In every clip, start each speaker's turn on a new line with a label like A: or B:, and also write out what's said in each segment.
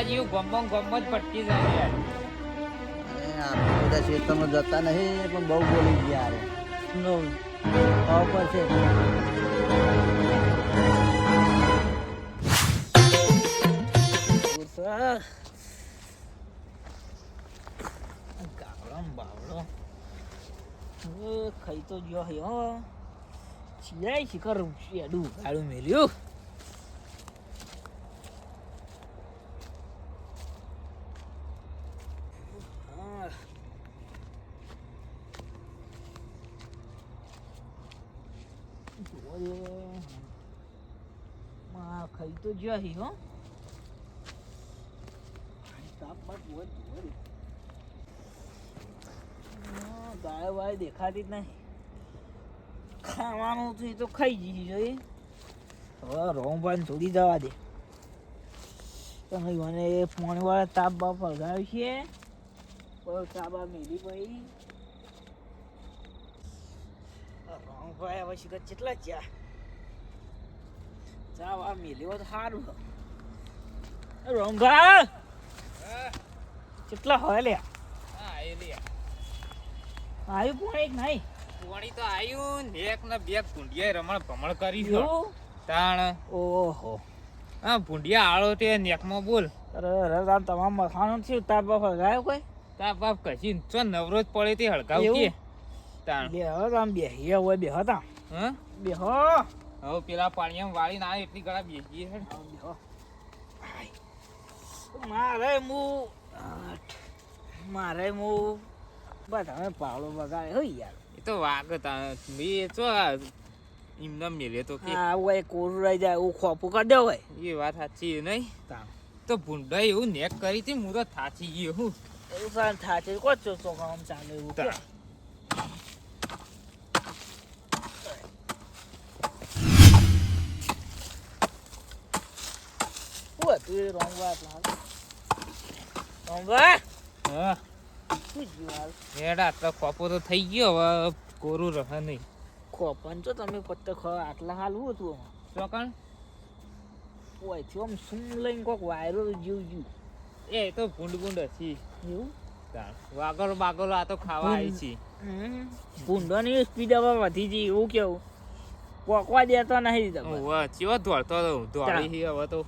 A: તમારા જેવું ગમમ ગમ જ ભટકી જાય યાર.
B: આપણે બધા ખેતરમાં જતા નહીં પણ બહુ બોલી ગયા યાર પર છે.
C: ખાઈ તો ગયો હે સિયાય શિખર એડું ગાડું મેલ્યું હા. જુઓ એ. માં ખાઈ તો ગયો હે. ગાય વાય દેખાતી જ નહીં. ખાવાનું હતું એ તો ખાઈ જઈ. જોઈએ હવે રોમભાઈ છોડી જવા દે. તમે મને પાણી વાળા તાપ બાપ હગાવી છે. તાબા મેલી ભાઈ રોમભાઈ હવે શીખર કેટલા ચા ચા વા મેલ્યો તો સારું રોંગા કેટલા હોય લે
A: હા
C: આવ્યું પણ એક નહીં?
A: પોણી તો આયું ને એક ને બે ભૂંડિયા રમણ ભમણ કરી છો. તાણ.
C: ઓહો.
A: હા ભૂંડિયા આળો તે નેકમાં બોલ.
C: અરે અરે તાર તમામ મખાનું છે તાર બાપ હળગાયો કોઈ?
A: તાર બાપ કશી ચો નવરોજ પડે તે હળગાવ કે? તાણ.
C: બે હો તામ બે હે હોય બે હતા
A: હ?
C: બે હો
A: હવે પેલા પાણી એમ વાળીને આવે એટલી ગળા બેસીએ છે
C: આવ બે હો આય. મારે મુ. મારે મુ બસ હવે પાવડો બગાડે હોય યાર.
A: એ તો વાગ તા મે ચો એમને મેલે તો કે.
C: હા હોય કોરું રહી જાય હું ખોપું કરી દે હોય.
A: એ વાત સાચી નહીં? તો ભૂંડા એવું નેક કરી હતી હું તો થાચી ગયો હું.
C: એવું સારું થાચી. કોચો કોચ છો છો કામ ચાલે એવું
A: તાણ.
C: શું હતું એ રોંગવા
A: હા.
C: શું જ્યું હાલ
A: હેડ આટલો ખોપો તો થઈ ગયો હવે કોરું રહે નહીં.
C: ખોપન છો તમે પત્તે ખ આટલા હાલ હું હતું?
A: ચોકણ
C: ઓય થયો આમ સુમ લઈને કોક વાયરો જીવ જીવ
A: એ તો ભૂંડ ભૂંડ હતી.
C: એવું.
A: વાગરો બાગરો આ તો ખાવા આવી છે.
C: ભૂંડોની સ્પીડ હવે વધી ગઈ એવું કેવું? પોકવા દેતો નહીં તમે.
A: ચેવો દોડતો હતો દોડી હવે તો.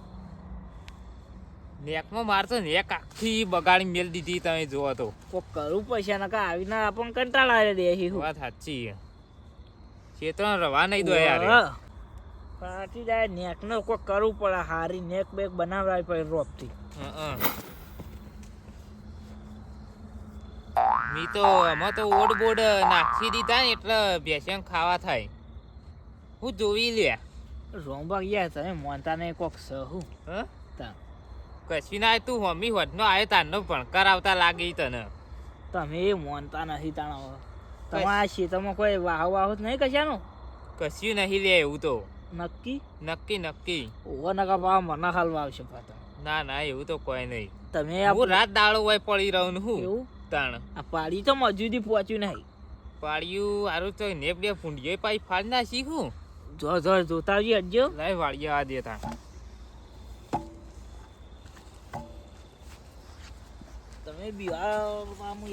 A: નેકમાં મારતો નેક આખી બગાડી મેલ દીધી તમે જોવો તો.
C: કોક કરવું પૈસા નકા આવીને આપણ કંટાળા દે છે શું
A: વાત સાચી ચેતન રવા નહીં દો યાર.
C: હા. પાટી જાય નેક નો કોક કરવું પડે હારી નેક બેક બનાવડાવી પડે રોપથી.
A: હં. મી તો આમાં તો ઓડ બોડ નાખી દીધા ને એટલે ભેંસણ ખાવા થાય. હું જોઈ લે.
C: રોંબા ગયા તમે મોનતા ને કોક સહુ.
A: હ?
C: તા.
A: કશી તું મમ્મી હોતનો આવ્યો તારનો ભણકાર આવતા લાગી તને.
C: તમે એ મોનતા નથી તાણા તમારા શેતમાં કોઈ વાહ વાહ નહીં કશાનું?
A: કશું નહીં લે એવું તો.
C: નક્કી?
A: નક્કી નક્કી.
C: ઓવો નકા પા મને હાલવા આવશે પાછા.
A: ના ના એવું તો કોઈ નહીં.
C: તમે
A: હું રાત દાડો હોય પડી રહું હું
C: એવું?
A: તાણ.
C: આ પાડી તો મજૂરી પહોંચ્યું નહીં.
A: પાડ્યું આરું તો નેપ બે ફૂંડીએ પાઈ ફાડ ના શીખું
C: જો જો જોતા આવજી હટજો.
A: લાય વાળીએ આ દેતા
C: હું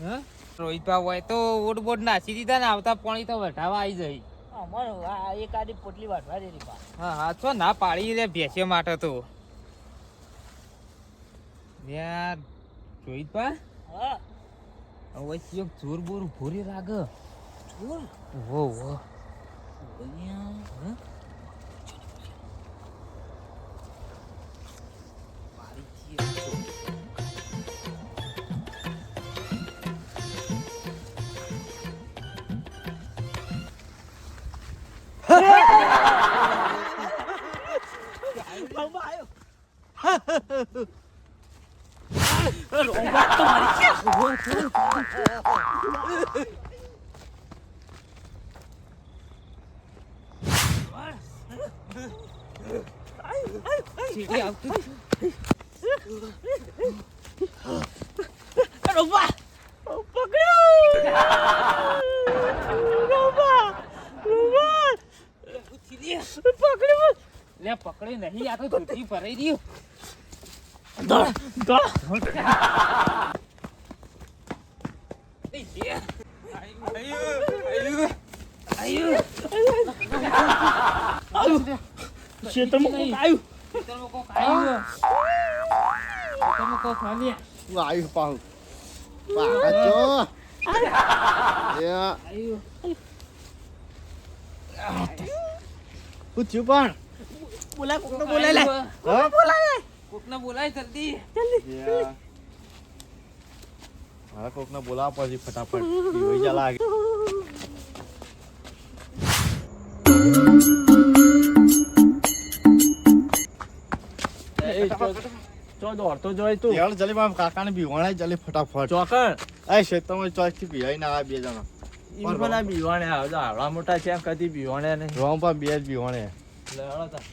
A: હા? રોહિતભા હોય તો ઓડ બોડ નાસી દીધા ને આવતા પાણી તો વઢાવા આવી જાય.
C: અમારે આ એક આડી પોટલી વાટવા દે
A: હા હા છો ના પાડી લે ભેસે માટે તો. યાર રોહિતભા
C: હા.
A: હવે ચિયોક જોર બોર ભૂરી લાગ.
C: જોર?
A: વો વો
C: અહીંયા
A: સીડી આવતું
C: રોબા પકડ્યો રોબા રોબા પકડ્યો
A: લે પકડી નહીં આ તો જુઠી ભરાઈ રહ્યું
D: દોડ દોડ ખેતરમાં કોક આવ્યું
A: ખેતરમાં કોક આવ્યું. ખેતરમાં કોક આવ્યું.
B: તું આવ્યું પાહુ પાકા ચો એ
A: આવ્યું.
B: શું થયું પણ
D: બોલા કોકને બોલાય લે
B: હા?
D: બોલાય
A: કોકને બોલાય જલ્દી.
B: મારા કોકને બોલાવા પછી ફટાફટ. જા લાગે.
D: તો દોડતો જોઈ તું.
B: યાર મારા કાકાને બીવાણાય જલ્દી ફટાફટ.
D: ચોકણ
B: એ ખેતરમાં ચોઈસથી પીવાઈ ના આ બે જણા.
D: ઈ મને બીવાણે આવે. આવડા મોટા છે કદી બીવાણે નહીં.
B: રોમ બે જ બીવાણે.
D: લે હળો તા.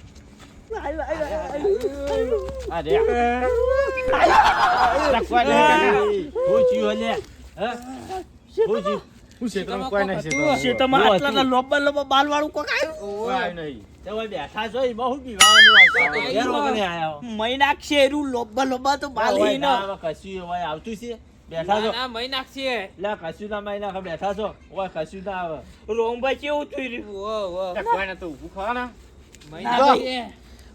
A: હતું.
B: ખેતરમાં
D: આટલા લોબા લોબા તે
A: તો
C: તો બાલ.
D: કશું ઓય આવતું છે બેઠા છો
A: ના, ના, મહી નાખશે.
D: લે કશું ના માઈ નાખે બેઠા છો ઓય કશું ના
C: કેવું થયું રહ્યું?
A: વો.
B: કોઈ ઊભું
C: ના,
A: નાખશે.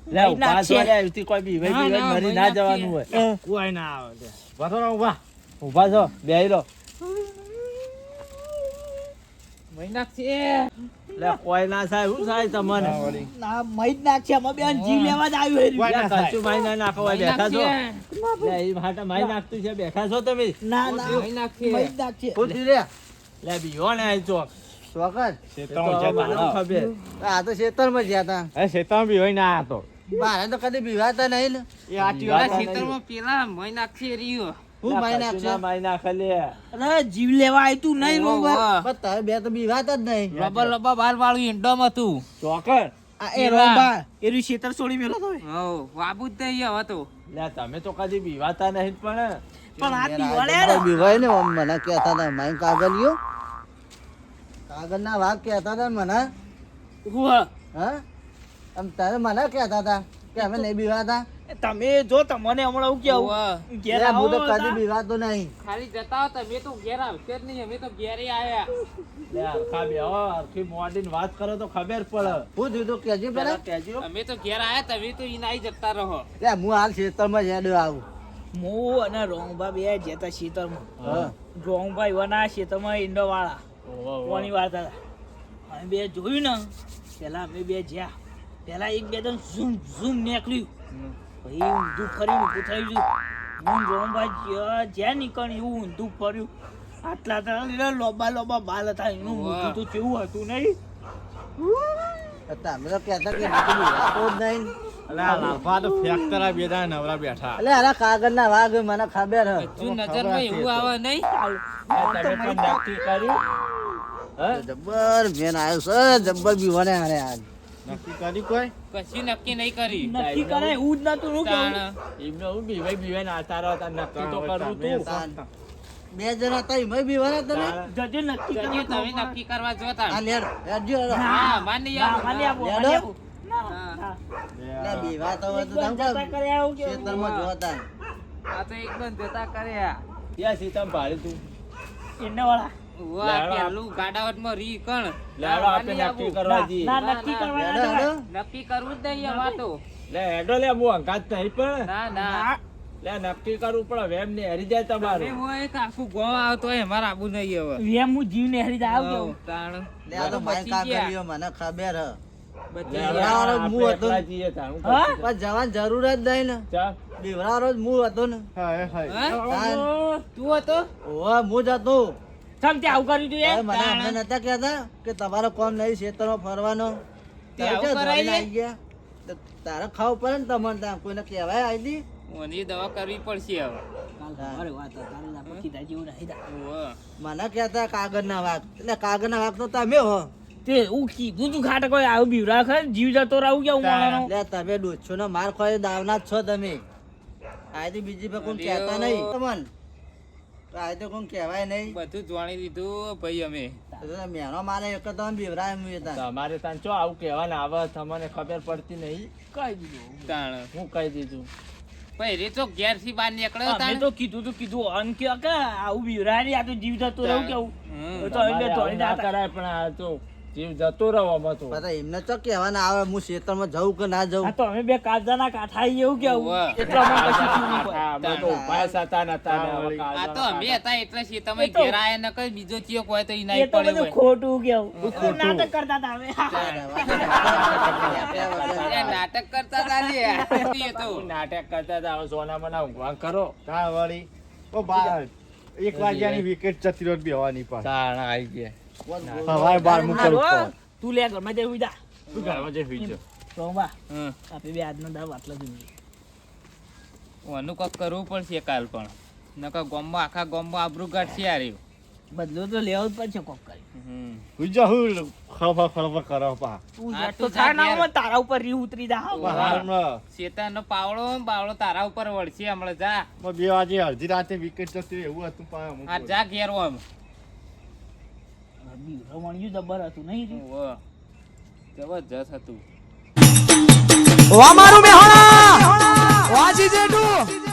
D: લે
C: નાખશે.
D: છો લે કોઈ બીવે
A: ના,
D: બીવે મરી ના. જવાનું હોય. કોઈ ના આવે
B: વાતો ઊભા
D: છો બેહી રહો. હોય તો
B: આ તો ખેતરમાં જ્યાં તા
D: એ બી બીવો ના હતો
B: મારે તો કદી બીવાતા નહીં ને એ આટી
D: વાત
A: ખેતરમાં પેલા નાખશે રહ્યો.
B: હું માઈ
D: લે, કશું
B: નાખશે?
D: ના માઈ
C: અરે જીવ લેવા આય તું નહીં
B: બસ તારે બે તો બીવાતા જ નહીં.
A: રબર રબર બાર વાળું ઈંડોમાં હતું.
D: ચોકર
C: એ રોબા. એનું શેતર છોડી મેલો તો
A: હો વાબુ જ નહીં હવે તો.
D: લે તમે તો કદી બીવાતા નહીં પણ.
C: પણ આ દિવાળે ને.
B: બીવાય ને મને કહેતા હતા માઈ કાગળિયો કાગળના વાઘ કહેતા હતા મને.
C: હું?
B: હા? આમ તારે મને કહેતા હતા કે અમે નહીં બીવાતા
C: તમે જો તમને હમણાં હું કેવું. ઘેર
B: આવો તો કદી
C: તા.
B: બીવાતો નહીં.
A: ખાલી જતા તમે તો ઘેર આવશે જ નહીં અમે તો ઘેરે આવ્યા
D: લે અરખા બે હો અરખી મોડીન વાત કરો તો ખબર પડે.
B: હું થયું તો કેજી પેલા
D: પેલા.
A: અમે તો ઘેર આયા તમે તો ઈ નાઈ જતા રહો.
B: લે હું હાલ ખેતરમાં હેડ આવું.
C: હું અને રોમભા બે જતા શેતરમાં.
B: હા.
C: રોમભાઈ વના શેતરમાં ઈંડો વાળા કોની વાર્તા હતા? અમે બે જોયું ને પેલા અમે બે જ્યાં. પેલા એક બે દમ ઝૂમ ઝૂમ નીકળ્યું. પછી ઊંધું ફરીને ઊભું થઈ ગયું. હું જ્યાં જ્યાં નીકળ્યું એવું ઊંધું ફર્યું. આટલા તો લોબા લોબા બાલ હતા. એનું. મોઢું તો કેવું હતું નહીં?
B: તમે તો કહેતા કે લાભા તો બીવાતો જ નહીં. એટલે અરે કાગળના વાઘ મને ખબર હે.
A: એવું આવે નહીં?
D: તમે પણ નક્કી કર્યું?
B: જબ્બર બેન આવ્યો છે. જબ્બર બીવાને હારે આજ.
A: કશું નક્કી નહીં કરી.
C: નક્કી કરે એવું જ નતું હું
A: તાણ.
D: એમને હું નક્કી તો કરવું તું.
B: બે જણા હતા એમાંય બીવાના તમે?
C: જજે નક્કી
A: જજો તમે નક્કી કરવા જો તાણ.
B: લેડ હેડજો
A: હા માની આવો.
C: માની માની. ના,
B: તો
C: જતા
B: ખેતરમાં જોતા
A: આ તો જતા
D: સીતામાં ભાડે તું.
C: ઈંડાવાળા.
A: વાહ
D: લેડો.
A: પેલું ગાડાવટમાં રી કણ
D: લેડો આપણે
A: માની
D: નક્કી. કરવા
C: ના,
D: જઈએ
C: ના,
A: ના,
C: નક્કી
A: ના.
C: કરવા
B: હેડો
C: ના
B: હેડો
A: નક્કી કરવું જ નહીં હવે તો
D: લે હેડો લે હું અંગાત નહીં પણ
A: ના ના
C: ના.
D: લે નક્કી કરવું પડે વેમ ને હરી જાય
A: તમે
D: તમારું
A: એક આખું ગોળ આવતો હોય અમારે આબુ નહીં હવે
C: વેમ હું જીવ ને હરી જાય આવું
A: તાણ.
B: લે આ તો માય
A: બચી ગયા.
B: મને ખબર હે
A: બચી
D: લે,
A: ગયા.
B: લેવાનો
D: આપણે
B: મું હતો. પણ જવાની જરૂર જ નહીં ને
D: ચા.
B: મુ હતો ને.
A: તું હતો
B: મું જ હતો
C: કેમ તે આવું કર્યું તું એ?
B: મને અમને નતા કહેતા કે તમારો કોમ નહીં ખેતરમાં ફરવાનો.
A: તે આવું?
B: આઈ ગયા? તારા ખાવું પડે ને તમને ત્યાં કોઈને કહેવાય આવી દી.
A: ઓની દવા કરવી પડશે હવે.
B: મને કહેતા કાગળના વાઘ. એટલે કાગળના વાઘ તો તમે હો.
C: તે હું કીધું તું ખાટ કોઈ આવું બીવરા ખર જીવ જતો રહું કે હું?
B: એટલે તમે ડોછો ને માર ખોઈ દાવના જ છો તમે. આયથી બીજી પર કોઈ કહેતા નહીં. તમને તો કોણ કોઈ કહેવાય નહીં.
A: બધું જાણી લીધું ભાઈ અમે.
B: તો મેનો મારે એક તો બીવરાય અમે
D: તમારે તાન ચો આવું કહેવાને આવે તમને ખબર પડતી નહીં.
C: કહી દીધું?
A: તાણ.
D: હું કહી દીધું?
A: પહેરી તો ઘેરથી બહાર નીકળ્યો
C: અમે
A: તાણ.
C: તો કીધું તો કીધું અન કે આવું બીવરાય આ તો જીવ જતો રહું કેવું તો અમે
D: આવું ના કરાય પણ આ તો જીવ જતો રહો આમાં તો.
B: પાછા એમને તો કહેવાના આવે હું ખેતરમાં જવું કે ના
C: આ
B: જવું
C: તો અમે બે કાળજાના કાંઠા એવું કેવું? એટલા અમે કશું
D: તો ઉપાય સાતા નતા ને
A: આ તો અમે હતા એટલે છે તમે
C: એ તો-
A: નકર બીજો ચિયો કોઈ તો ઈ
C: એ
A: નહીં
C: તો
A: પડે
C: બધું ખોટું કેવું. નાટક કરતા હતા અમે
A: નાટક કરતા હતા ને એ તો.
D: નાટક કરતા હતા હવે સોના મના ઊંઘવા કરો.
E: કા વળી? ઓ બા એક વાગ્યાની વિકેટ જતી રોજ બેવાની પાછી.
D: આવી ગયા.
E: હવાય બાર મુકલ
C: તું લે ઘરમાં જઈ જા.
D: તું ઘરમાં જઈ હુઈ જા.
C: રોંબા
A: હમ.
C: આપણે બે આજનો દાવ આટલા જોઈએ
A: ઓનું કોક કરવું પડશે કાલ પણ. નકર ગોમમાં આખા ગોમમાં આબરૂ કાઢશે આ રહ્યું.
C: બદલો તો લેવો જ પડશે કોક કરી.
A: હમ.
E: હુજા હું ખળફળ ખળફળ કરો પા.
C: તું
A: હા,
C: થાય ના
A: ઘેર.
C: તારા ઉપર રી ઉતરી જા હા.
E: હાલમાં
A: શેતાનનો પાવડો બાવળો તારા ઉપર વળશે હમણાં જા.
E: બે વાગે અડધી રાતે વિકેટ જતી એવું હતું પા
A: આ જા ઘેર આમ.
C: જબર હતું નહીં.
A: જબરજસ્ત હતું.
F: વામારું મેહોણા વાજી જેઠું